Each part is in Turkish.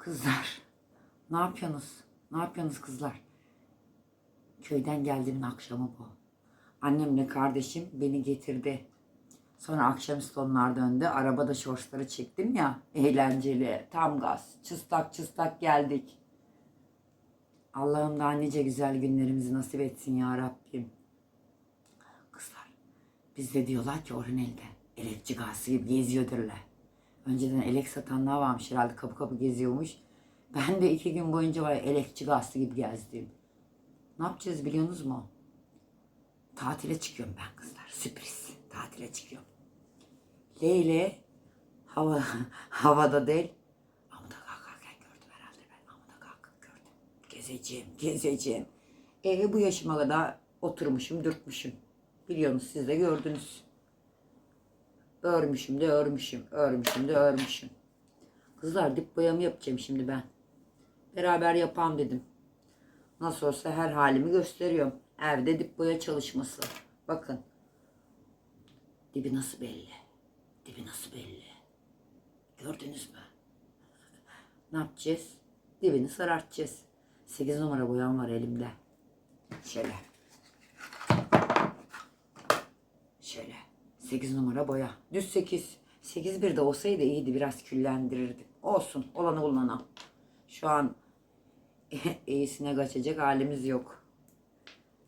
Kızlar, ne yapıyorsunuz? Ne yapıyorsunuz kızlar? Köyden geldiğimin akşamı bu. Annemle kardeşim beni getirdi. Sonra akşamüstü onlar döndü. Arabada şortları çektim ya. Eğlenceli. Tam gaz. Çıstak çıstak geldik. Allah'ım daha nice güzel günlerimizi nasip etsin ya Rabbim. Kızlar bizde diyorlar ki Orhanel'de elekçi gazı gibi geziyor. Önceden elek satanlar varmış herhalde kapı kapı geziyormuş. Ben de iki gün boyunca var elekçi gazı gibi gezdim. Ne yapacağız biliyorsunuz mu? Tatile çıkıyorum ben kızlar. Sürpriz. Tatile çıkıyorum. Leyle hava, havada değil. Amuda kalkarken gördüm herhalde ben. Amuda kalkıp gördüm. Gezeceğim, gezeceğim. E bu yaşıma kadar oturmuşum, dürtmüşüm. Biliyorsunuz siz de gördünüz. Örmüşüm de örmüşüm, örmüşüm de örmüşüm. Kızlar dip boyamı yapacağım şimdi ben. Beraber yapalım dedim. Nasıl olsa her halimi gösteriyorum. Evde dip boya çalışması. Bakın. Dibi nasıl belli? Dibi nasıl belli? Gördünüz mü? Ne yapacağız? Dibini sarartacağız. 8 numara boyam var elimde. Şöyle. Şöyle. 8 numara boya. Düz 8. 8 bir de olsaydı iyiydi. Biraz küllendirirdi. Olsun. Olanı bulana. Şu an iyisine kaçacak halimiz yok.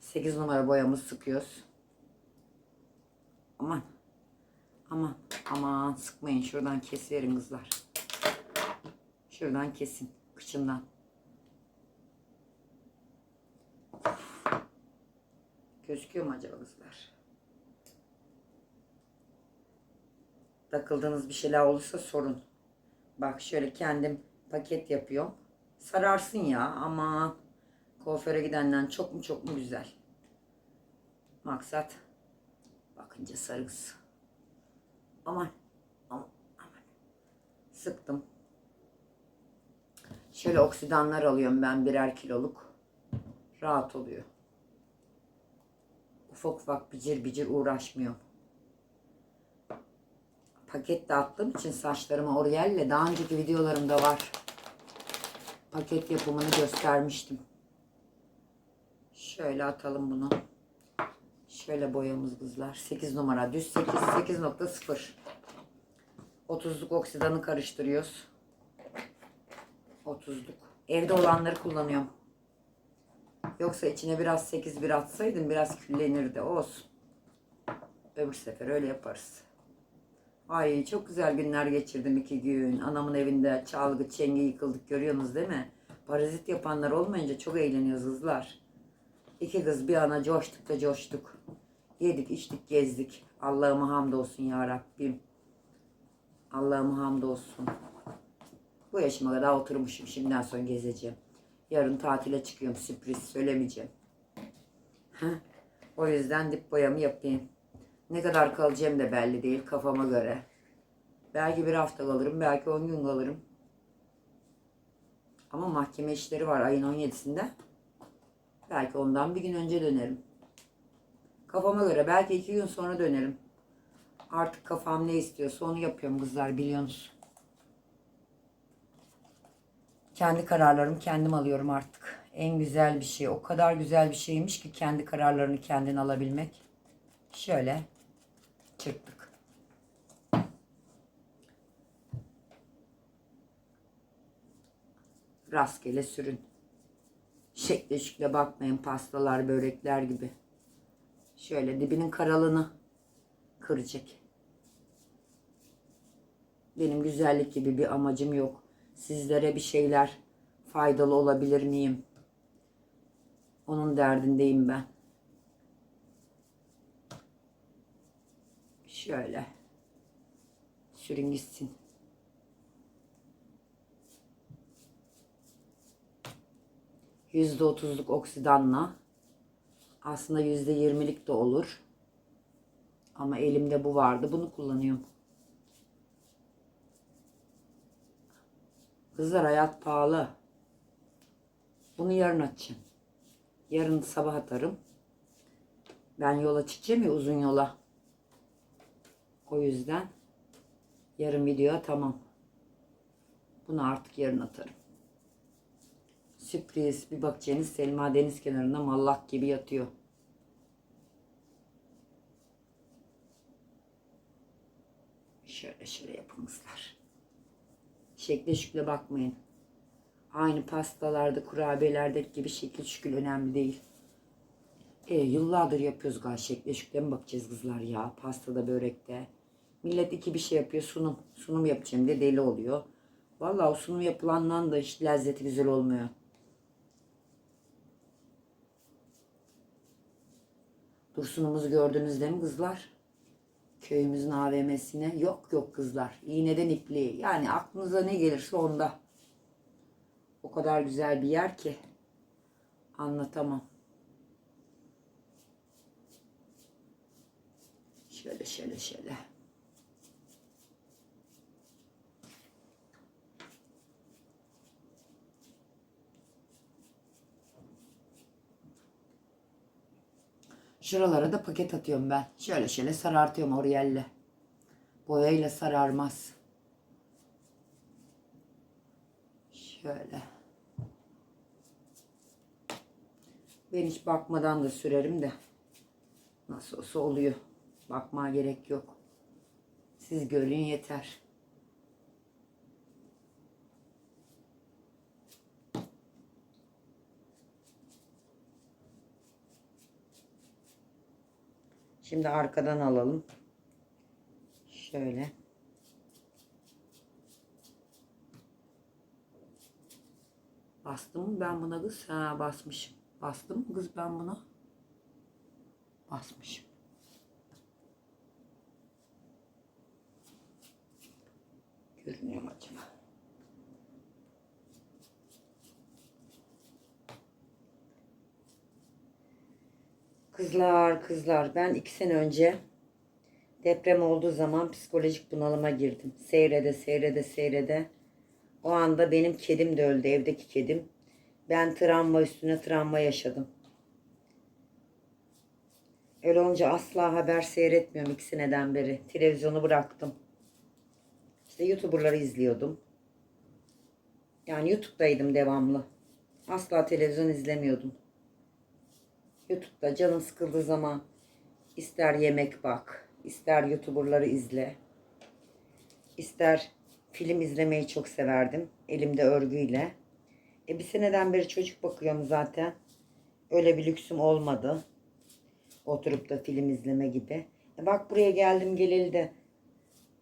8 numara boyamız sıkıyoruz. Aman. Aman. Aman sıkmayın. Şuradan keserim kızlar. Şuradan kesin. Kıçından. Gözüküyor mu acaba kızlar? Takıldığınız bir şeyler olursa sorun. Bak şöyle kendim paket yapıyorum. Sararsın ya ama kuaföre gidenden çok mu çok mu güzel. Maksat bakınca sarısı. Aman aman aman. Sıktım. Şöyle oksidanlar alıyorum ben birer kiloluk. Rahat oluyor. Ufak ufak bicir bicir uğraşmıyorum. Paket dağıttığım için saçlarıma Oriel'le daha önceki videolarımda var. Paket yapımını göstermiştim. Şöyle atalım bunu. Şöyle boyamız kızlar. 8 numara. Düz 8. 8.0. 30'luk oksidanı karıştırıyoruz. 30'luk. Evde olanları kullanıyorum. Yoksa içine biraz 8 bir atsaydım biraz küllenirdi. Olsun. Öbür sefer öyle yaparız. Ay çok güzel günler geçirdim iki gün. Anamın evinde çalgı çengi yıkıldık görüyorsunuz değil mi? Parazit yapanlar olmayınca çok eğleniyoruz kızlar. İki kız bir ana coştuk da coştuk. Yedik içtik gezdik. Allah'ıma hamdolsun ya Rabbim. Allah'ıma hamdolsun. Bu yaşıma kadar oturmuşum. Şimdiden sonra gezeceğim. Yarın tatile çıkıyorum. Sürpriz söylemeyeceğim. O yüzden dip boyamı yapayım. Ne kadar kalacağım da belli değil kafama göre. Belki bir hafta kalırım, belki 10 gün kalırım. Ama mahkeme işleri var ayın 17'sinde. Belki ondan bir gün önce dönerim. Kafama göre belki iki gün sonra dönerim. Artık kafam ne istiyorsa onu yapıyorum kızlar biliyorsunuz. Kendi kararlarımı kendim alıyorum artık. En güzel bir şey. O kadar güzel bir şeymiş ki kendi kararlarını kendin alabilmek. Şöyle çırptık. Rastgele sürün. Şekle şükle bakmayın pastalar, börekler gibi. Şöyle dibinin karalığını kıracak. Benim güzellik gibi bir amacım yok. Sizlere bir şeyler faydalı olabilir miyim? Onun derdindeyim ben. Şöyle. Sürün gitsin. Yüzde otuzluk oksidanla aslında yüzde yirmilik de olur. Ama elimde bu vardı. Bunu kullanıyorum. Kızlar hayat pahalı. Bunu yarın açacağım. Yarın sabah atarım. Ben yola çıkacağım ya uzun yola. O yüzden yarın video tamam. Bunu artık yarın atarım. Sürpriz. Bir bakacağınız Selma deniz kenarında mallak gibi yatıyor. Şöyle şöyle yapın kızlar. Şekle şükle bakmayın. Aynı pastalarda, kurabiyelerdeki gibi şekil şükül önemli değil. E, yıllardır yapıyoruz galiba şekle şükle mi bakacağız kızlar ya pastada börekte. Millet iki bir şey yapıyor sunum. Sunum yapacağım diye deli oluyor. Vallahi o sunum yapılandan da hiç lezzeti güzel olmuyor. Dursunumuzu gördünüz değil mi kızlar? Köyümüzün AVM'sine yok yok kızlar. İğneden ipliği. Yani aklınıza ne gelirse onda. O kadar güzel bir yer ki anlatamam. Şöyle şöyle şöyle. Şuralara da paket atıyorum ben. Şöyle şöyle sarartıyorum oryelle. Boyayla sararmaz. Şöyle. Ben hiç bakmadan da sürerim de. Nasıl olsa oluyor. Bakmaya gerek yok. Siz görün yeter. Şimdi arkadan alalım. Şöyle. Bastım ben buna kız? Ha basmışım. Bastım kız ben buna? Basmışım. Görünüyor mu acaba? Kızlar kızlar ben iki sene önce deprem olduğu zaman psikolojik bunalıma girdim. Seyrede seyrede seyrede. O anda benim kedim de öldü evdeki kedim. Ben travma üstüne travma yaşadım. Öyle olunca asla haber seyretmiyorum iki seneden beri. Televizyonu bıraktım. İşte YouTuber'ları izliyordum. Yani YouTube'daydım devamlı. Asla televizyon izlemiyordum. YouTube'da canım sıkıldığı zaman ister yemek bak, ister YouTuber'ları izle. ister film izlemeyi çok severdim. Elimde örgüyle. E bir seneden beri çocuk bakıyorum zaten. Öyle bir lüksüm olmadı. Oturup da film izleme gibi. E bak buraya geldim geleli de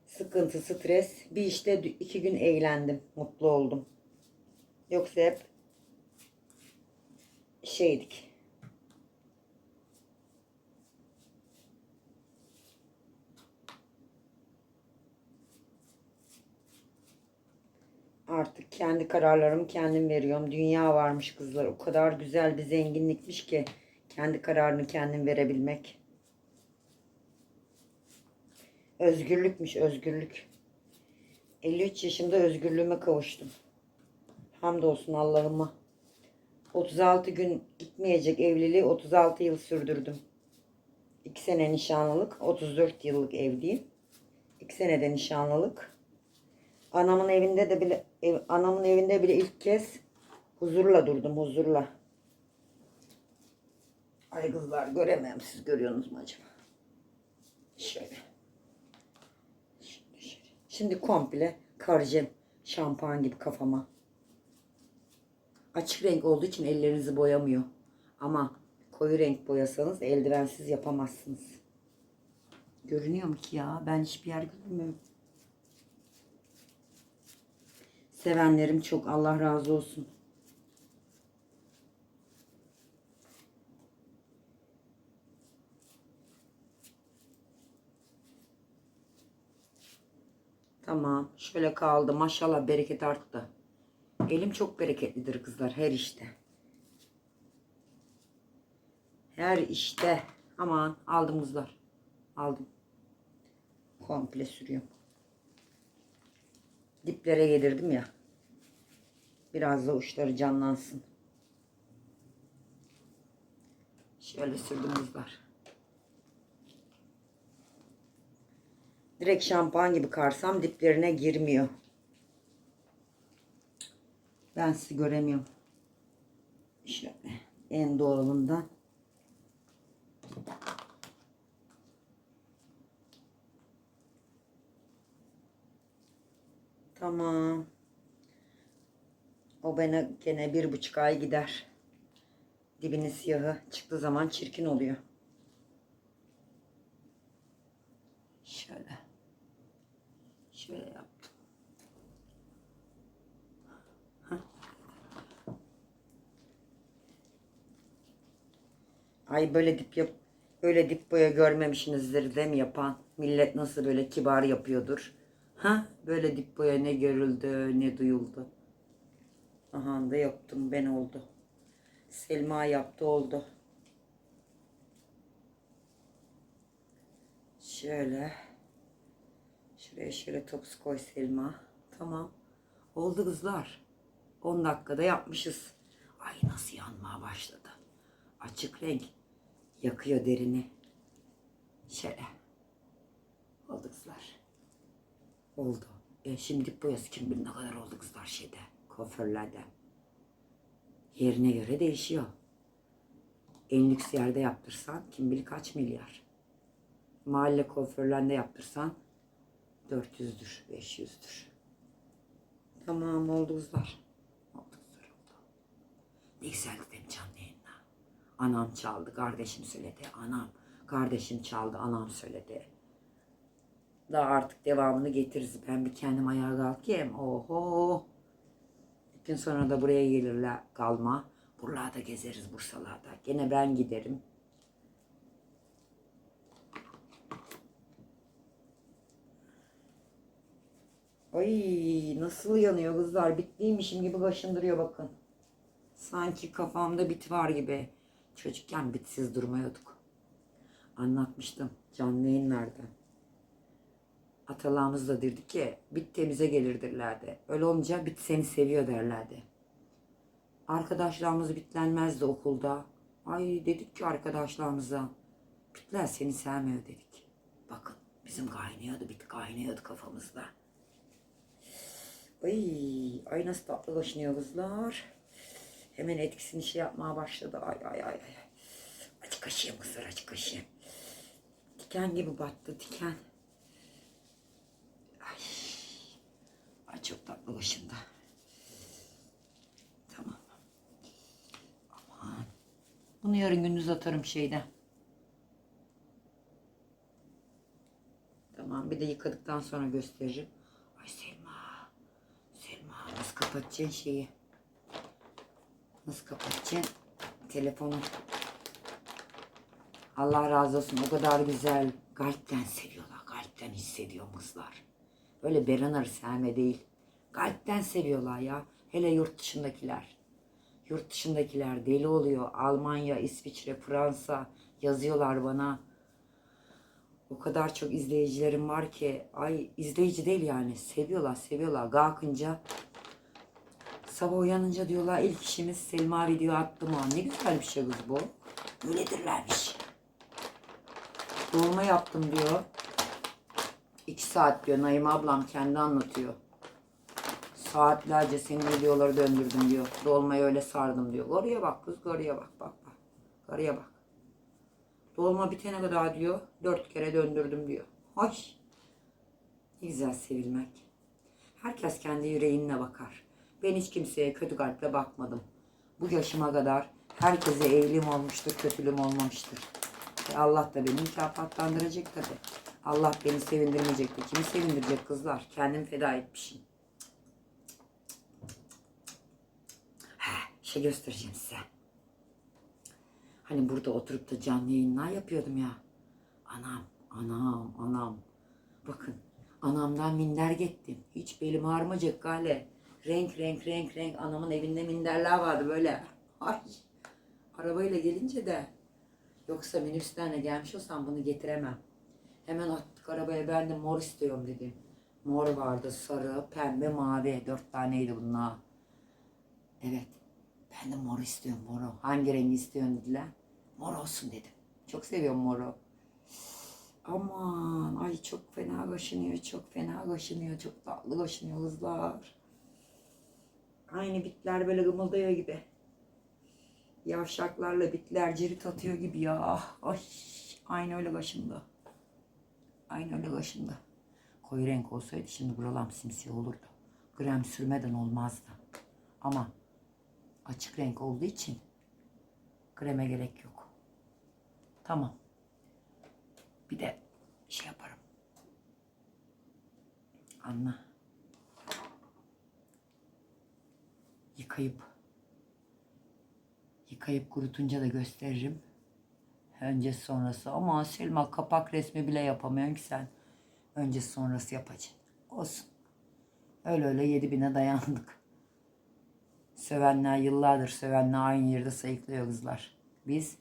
sıkıntı, stres. Bir işte iki gün eğlendim. Mutlu oldum. Yoksa hep şeydik. Artık kendi kararlarımı kendim veriyorum. Dünya varmış kızlar. O kadar güzel bir zenginlikmiş ki kendi kararını kendin verebilmek. Özgürlükmüş özgürlük. 53 yaşımda özgürlüğüme kavuştum. Hamdolsun Allah'ıma. 36 gün gitmeyecek evliliği 36 yıl sürdürdüm. 2 sene nişanlılık, 34 yıllık evliyim. 2 senede nişanlılık. Anamın evinde de bile ev, anamın evinde bile ilk kez huzurla durdum huzurla. Ay kızlar göremem siz görüyorsunuz mu acaba? Şöyle. Şimdi. Şimdi komple karacağım şampuan gibi kafama. Açık renk olduğu için ellerinizi boyamıyor. Ama koyu renk boyasanız eldivensiz yapamazsınız. Görünüyor mu ki ya? Ben hiçbir yer görmüyorum. Sevenlerim çok Allah razı olsun. Tamam. Şöyle kaldı. Maşallah bereket arttı. Elim çok bereketlidir kızlar her işte. Her işte. Aman aldım kızlar. Aldım. Komple sürüyorum. Diplere yedirdim ya. Biraz da uçları canlansın. Şöyle sürdüm kızlar. Direkt şampuan gibi karsam diplerine girmiyor. Ben sizi göremiyorum. En doğalından. Tamam. O bana gene bir buçuk ay gider. Dibinin siyahı çıktığı zaman çirkin oluyor. Şöyle. Şöyle yaptım. Hah. Ay böyle dip yap öyle dip boya görmemişsinizdir değil mi yapan? Millet nasıl böyle kibar yapıyordur. Ha? Böyle dip boya ne görüldü ne duyuldu. Aha da yaptım ben oldu. Selma yaptı oldu. Şöyle. Şuraya şöyle tops koy Selma. Tamam. Oldu kızlar. 10 dakikada yapmışız. Ay nasıl yanmaya başladı. Açık renk. Yakıyor derini. Şöyle. Oldu kızlar. Oldu. E şimdi dip boyası kim bilir ne kadar oldu kızlar şeyde. Kuaförlerde. Yerine göre değişiyor. En lüks yerde yaptırsan kim bilir kaç milyar. Mahalle kuaförlerinde yaptırsan 400'dür, 500'dür. Tamam oldu kızlar. Oldu kızlar oldu. Ne güzel dedim canlı yayında. Anam çaldı, kardeşim söyledi. Anam, kardeşim çaldı, anam söyledi. Daha artık devamını getiririz. Ben bir kendim ayağa kalkayım. Oho. Bir gün sonra da buraya gelirler kalma. Buralarda gezeriz Bursalarda. Gene ben giderim. Ay nasıl yanıyor kızlar. Bitliymişim gibi kaşındırıyor bakın. Sanki kafamda bit var gibi. Çocukken bitsiz durmuyorduk. Anlatmıştım canlı yayınlarda. Atalarımız da derdi ki bit temize gelirdirlerdi. Öyle olunca bit seni seviyor derlerdi. Arkadaşlarımız bitlenmezdi okulda. Ay dedik ki arkadaşlarımıza bitler seni sevmiyor dedik. Bakın bizim kaynıyordu bit kaynıyordu kafamızda. Ay, ay nasıl tatlı kaşınıyor kızlar. Hemen etkisini şey yapmaya başladı. Ay ay ay ay. Acı kaşıyım kızlar acı kaşıyım. Diken gibi battı diken. Ay çok tatlı kaşındı. Tamam. Aman. Bunu yarın gündüz atarım şeyde. Tamam bir de yıkadıktan sonra göstereceğim. Ay Selma. Selma nasıl kapatacaksın şeyi? Nasıl kapatacaksın? Telefonu. Allah razı olsun o kadar güzel. Kalpten seviyorlar. Kalpten hissediyor kızlar. Böyle Beranar'ı sevme değil. Kalpten seviyorlar ya. Hele yurt dışındakiler. Yurt dışındakiler deli oluyor. Almanya, İsviçre, Fransa yazıyorlar bana. O kadar çok izleyicilerim var ki. Ay izleyici değil yani. Seviyorlar, seviyorlar. Kalkınca sabah uyanınca diyorlar ilk işimiz Selma video attı mı? Ne güzel bir şey kız bu. Öyledirlermiş. Dolma yaptım diyor. İki saat diyor. Naim ablam kendi anlatıyor. Saatlerce senin videoları döndürdüm diyor. Dolmayı öyle sardım diyor. Oraya bak kız, oraya bak, bak bak. Oraya bak. Dolma bitene kadar diyor. Dört kere döndürdüm diyor. Hoş. Ne güzel sevilmek. Herkes kendi yüreğine bakar. Ben hiç kimseye kötü kalple bakmadım. Bu yaşıma kadar herkese eğilim olmuştur, kötülüğüm olmamıştır. E Allah da beni mükafatlandıracak tabi. Allah beni sevindirmeyecek de kimi sevindirecek kızlar? Kendim feda etmişim. Ha, şey göstereceğim size. Hani burada oturup da canlı yayınlar yapıyordum ya. Anam, anam, anam. Bakın anamdan minder gittim. Hiç belim ağrımayacak gale. Renk renk renk renk anamın evinde minderler vardı böyle. Ay. Arabayla gelince de yoksa minibüslerle gelmiş olsam bunu getiremem. Hemen attık arabaya ben de mor istiyorum dedim. Mor vardı, sarı, pembe, mavi. Dört taneydi bunlar. Evet. Ben de mor istiyorum moru. Hangi rengi istiyorsun dediler. Mor olsun dedim. Çok seviyorum moru. Aman ay çok fena kaşınıyor, çok fena kaşınıyor, çok tatlı kaşınıyor kızlar. Aynı bitler böyle gımıldıyor gibi. Yavşaklarla bitler cirit atıyor gibi ya. Ay, aynı öyle kaşındı. Aynı öyle kaşındı. Koyu renk olsaydı şimdi buralam simsiyah olurdu. Krem sürmeden olmazdı. Ama açık renk olduğu için kreme gerek yok. Tamam. Bir de şey yaparım. Anla. Yıkayıp yıkayıp kurutunca da gösteririm. Öncesi sonrası ama Selma kapak resmi bile yapamıyorsun ki sen. Öncesi sonrası yapacaksın. Olsun. Öyle öyle yedi bine dayandık. Sövenler yıllardır sövenler aynı yerde sayıklıyor kızlar. Biz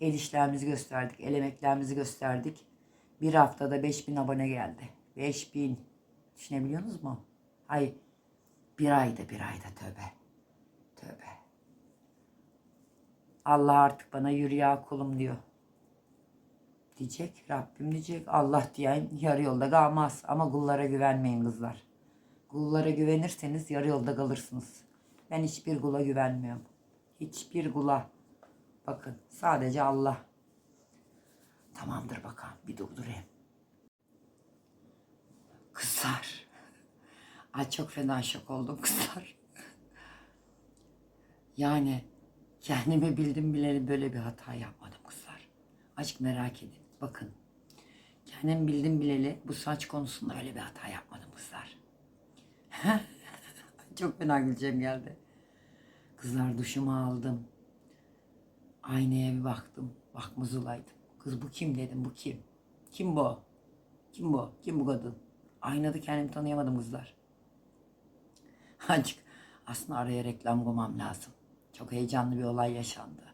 el işlerimizi gösterdik, el emeklerimizi gösterdik. Bir haftada 5000 abone geldi. 5000. Düşünebiliyorsunuz mu? Ay bir ayda bir ayda tövbe. Tövbe. Allah artık bana yürü ya kulum diyor. Diyecek Rabbim diyecek Allah diyen yarı yolda kalmaz. Ama kullara güvenmeyin kızlar. Kullara güvenirseniz yarı yolda kalırsınız. Ben hiçbir kula güvenmiyorum. Hiçbir kula. Bakın sadece Allah. Tamamdır bakalım bir durdurayım. Kızlar. Ay çok fena şok oldum kızlar. Yani kendimi bildim bileli böyle bir hata yapmadım kızlar. Açık merak edin. Bakın. Kendimi bildim bileli bu saç konusunda öyle bir hata yapmadım kızlar. çok fena güleceğim geldi. Kızlar duşumu aldım. Aynaya bir baktım. Bakmuzulaydım. Kız bu kim dedim bu kim? Kim bu? Kim bu? Kim bu kadın? Aynada kendimi tanıyamadım kızlar. Azıcık aslında araya reklam koymam lazım. Çok heyecanlı bir olay yaşandı.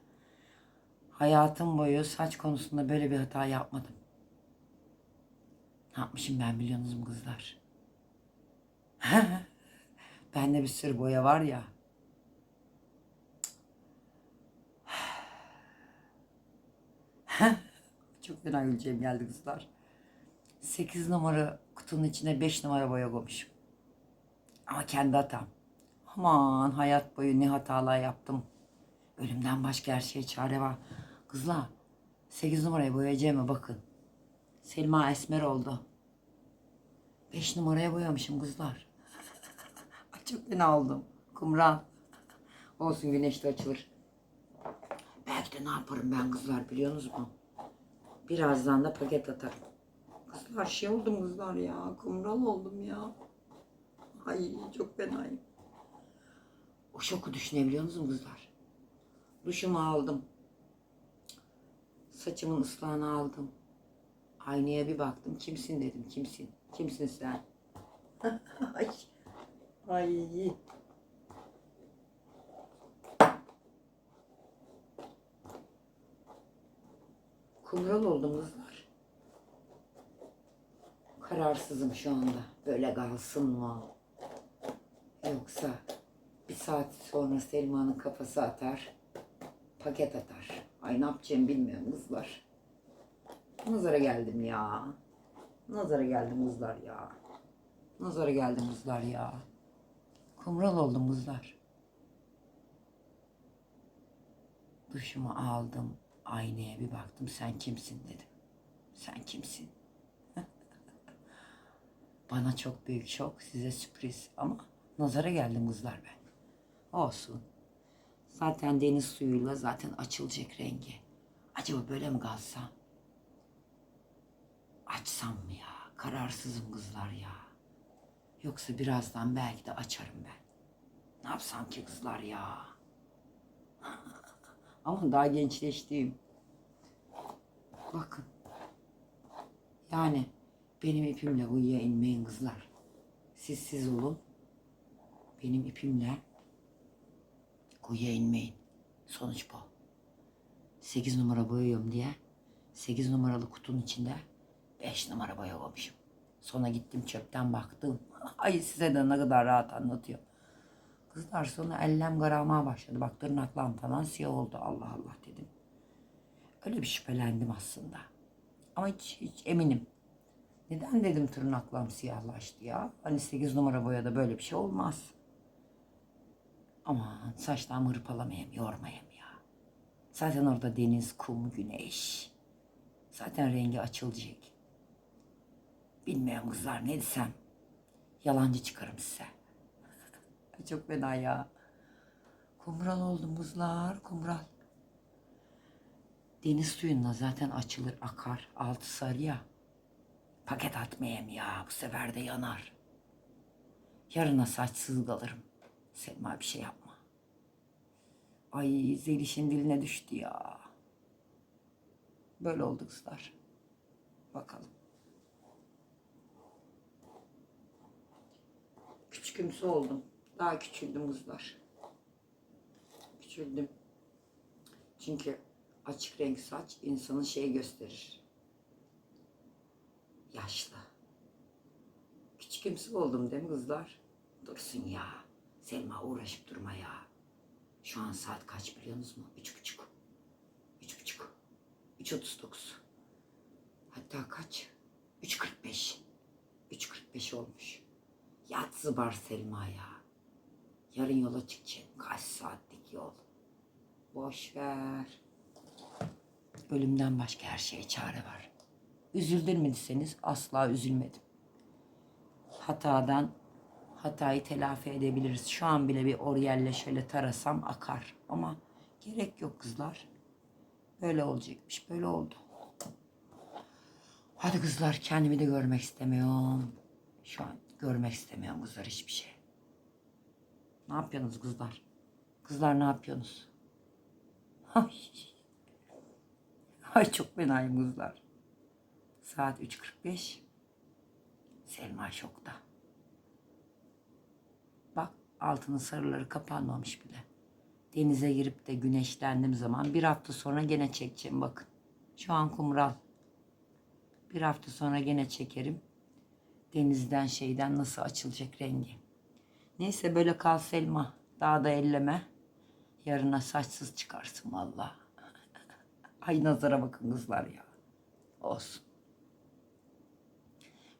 Hayatım boyu saç konusunda böyle bir hata yapmadım. Ne yapmışım ben biliyorsunuz mu kızlar? Bende bir sürü boya var ya. Çok fena güleceğim geldi kızlar. 8 numara kutunun içine 5 numara boya koymuşum. Ama kendi hatam. Aman hayat boyu ne hatalar yaptım. Ölümden başka her şeye çare var. Kızlar 8 numaraya boyayacağıma bakın. Selma Esmer oldu. 5 numaraya boyamışım kızlar. Çok fena oldum. Kumral. Olsun güneşte açılır. Belki de ne yaparım ben kızlar biliyorsunuz mu? Birazdan da paket atarım. Kızlar şey oldum kızlar ya. Kumral oldum ya. Ay çok fenayım. O şoku düşünebiliyor musunuz kızlar? Duşumu aldım. Saçımın ıslahını aldım. Aynaya bir baktım. Kimsin dedim. Kimsin? Kimsin sen? Ay. Ay. Kumral oldum kızlar. Kararsızım şu anda. Böyle kalsın mı? Yoksa bir saat sonra Selma'nın kafası atar. Paket atar. Ay ne yapacağımı bilmiyorum kızlar. Nazara geldim ya. Nazara geldim kızlar ya. Nazara geldim kızlar ya. Kumral oldum kızlar. Duşumu aldım. Aynaya bir baktım. Sen kimsin dedim. Sen kimsin? Bana çok büyük şok. Size sürpriz. Ama nazara geldim kızlar ben. Olsun. Zaten deniz suyuyla zaten açılacak rengi. Acaba böyle mi kalsam? Açsam mı ya? Kararsızım kızlar ya. Yoksa birazdan belki de açarım ben. Ne yapsam ki kızlar ya? Ama daha gençleştiğim. Bakın. Yani benim ipimle uyuya inmeyin kızlar. Siz siz olun. Benim ipimle kuyuya inmeyin. Sonuç bu. 8 numara boyuyorum diye 8 numaralı kutunun içinde 5 numara boya koymuşum. Sonra gittim çöpten baktım. Ay size de ne kadar rahat anlatıyor. Kızlar sonra ellem karamaya başladı. Bak tırnaklarım falan siyah oldu. Allah Allah dedim. Öyle bir şüphelendim aslında. Ama hiç, hiç eminim. Neden dedim tırnaklarım siyahlaştı ya? Hani 8 numara boyada böyle bir şey olmaz. Aman saçlarımı hırpalamayayım, yormayayım ya. Zaten orada deniz, kum, güneş. Zaten rengi açılacak. Bilmiyorum kızlar ne desem. Yalancı çıkarım size. Çok fena ya. Kumral oldum kızlar, kumral. Deniz suyunda zaten açılır, akar. Altı sarı ya. Paket atmayayım ya. Bu sefer de yanar. Yarına saçsız kalırım. Selma bir şey yapma. Ay Zeliş'in diline düştü ya. Böyle oldu kızlar. Bakalım. Küçükümsü oldum. Daha küçüldüm kızlar. Küçüldüm. Çünkü açık renk saç insanı şey gösterir. Yaşlı. Küçükümsü oldum değil mi kızlar? Dursun ya. Selma uğraşıp durma ya. Şu an saat kaç biliyorsunuz mu? Üç buçuk. Üç buçuk. Üç otuz dokuz. Hatta kaç? Üç kırk beş. Üç kırk beş olmuş. Yat zıbar Selma ya. Yarın yola çıkacağım. Kaç saatlik yol. Boş ver. Ölümden başka her şeye çare var. Deseniz asla üzülmedim. Hatadan hatayı telafi edebiliriz. Şu an bile bir oryelle şöyle tarasam akar. Ama gerek yok kızlar. Böyle olacakmış. Böyle oldu. Hadi kızlar kendimi de görmek istemiyorum. Şu an görmek istemiyorum kızlar hiçbir şey. Ne yapıyorsunuz kızlar? Kızlar ne yapıyorsunuz? Ay. Ay çok fenayım kızlar. Saat 3.45. Selma şokta. Altının sarıları kapanmamış bile. Denize girip de güneşlendiğim zaman bir hafta sonra gene çekeceğim bakın. Şu an kumral. Bir hafta sonra gene çekerim. Denizden şeyden nasıl açılacak rengi. Neyse böyle kal Selma. Daha da elleme. Yarına saçsız çıkarsın valla. Ay nazara bakın kızlar ya. Olsun.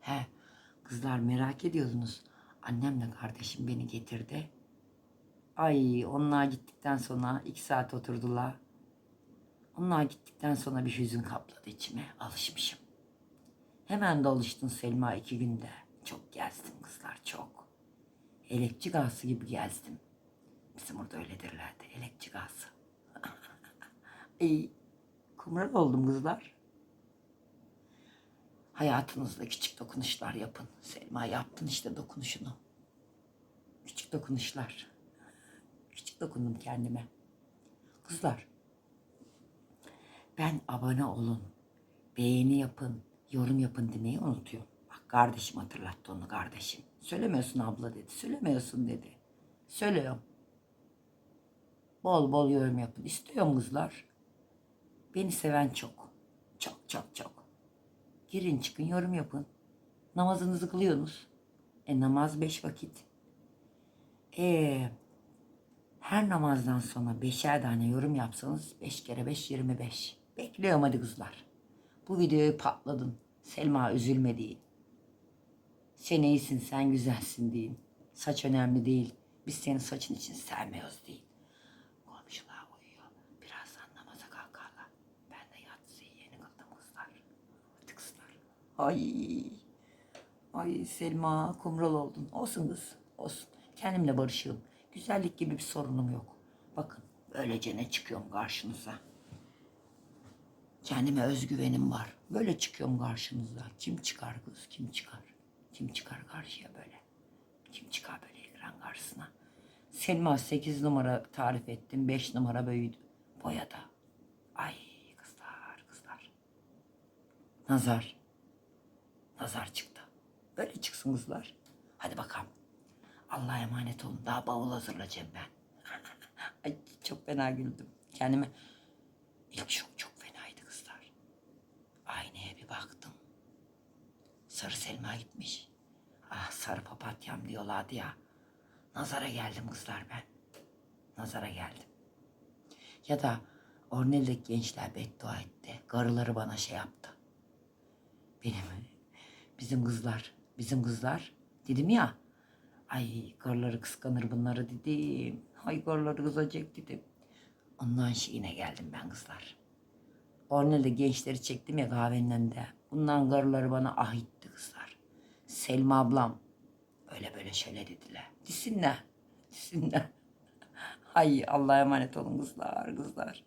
He kızlar merak ediyordunuz. Annemle kardeşim beni getirdi. Ay onlar gittikten sonra iki saat oturdular. Onlar gittikten sonra bir hüzün kapladı içime. Alışmışım. Hemen de alıştın Selma iki günde. Çok gezdim kızlar çok. Elekçi gazı gibi gezdim. Bizim orada öyledirlerdi. Elekçi gazı. Ay, kumral oldum kızlar. Hayatınızda küçük dokunuşlar yapın. Selma yaptın işte dokunuşunu. Küçük dokunuşlar. Küçük dokundum kendime. Kızlar. Ben abone olun. Beğeni yapın. Yorum yapın demeyi unutuyorum. Bak kardeşim hatırlattı onu kardeşim. Söylemiyorsun abla dedi. Söylemiyorsun dedi. Söylüyorum. Bol bol yorum yapın. İstiyorum kızlar. Beni seven çok. Çok çok çok. Girin çıkın yorum yapın. Namazınızı kılıyorsunuz. E namaz beş vakit. E her namazdan sonra beşer tane yorum yapsanız beş kere beş yirmi beş. Bekliyorum hadi kızlar. Bu videoyu patladın. Selma üzülme deyin. Sen iyisin, sen güzelsin deyin. Saç önemli değil. Biz senin saçın için sevmiyoruz deyin. Komşular uyuyor. Birazdan namaza kalkarlar. Ben de yatsıyı yeni kıldım kızlar. Hadi kızlar. Ay. Ay Selma kumral oldun. Olsun kız. Olsun. Kendimle barışığım. Güzellik gibi bir sorunum yok. Bakın böylece ne çıkıyorum karşınıza. Kendime özgüvenim var. Böyle çıkıyorum karşınıza. Kim çıkar kız? Kim çıkar? Kim çıkar karşıya böyle? Kim çıkar böyle ekran karşısına? Selma 8 numara tarif ettim. 5 numara büyüdü. Boyada. Ay kızlar kızlar. Nazar. Nazar çıktı. Böyle çıksın kızlar. Hadi bakalım. Allah'a emanet olun. Daha bavul hazırlayacağım ben. Ay çok fena güldüm. Kendime ilk şok çok fenaydı kızlar. Aynaya bir baktım. Sarı Selma gitmiş. Ah sarı papatyam diyorlardı ya. Nazara geldim kızlar ben. Nazara geldim. Ya da Orne'deki gençler beddua etti. Karıları bana şey yaptı. Benim, bizim kızlar, bizim kızlar dedim ya. Ay karıları kıskanır bunları dedim. Ay karıları kızacak dedim. Ondan şeyine geldim ben kızlar. Da gençleri çektim ya kahvenin önünde. Bundan karıları bana ahitti kızlar. Selma ablam öyle böyle şöyle dediler. Desinler. Desinler. Ay Allah'a emanet olun kızlar kızlar.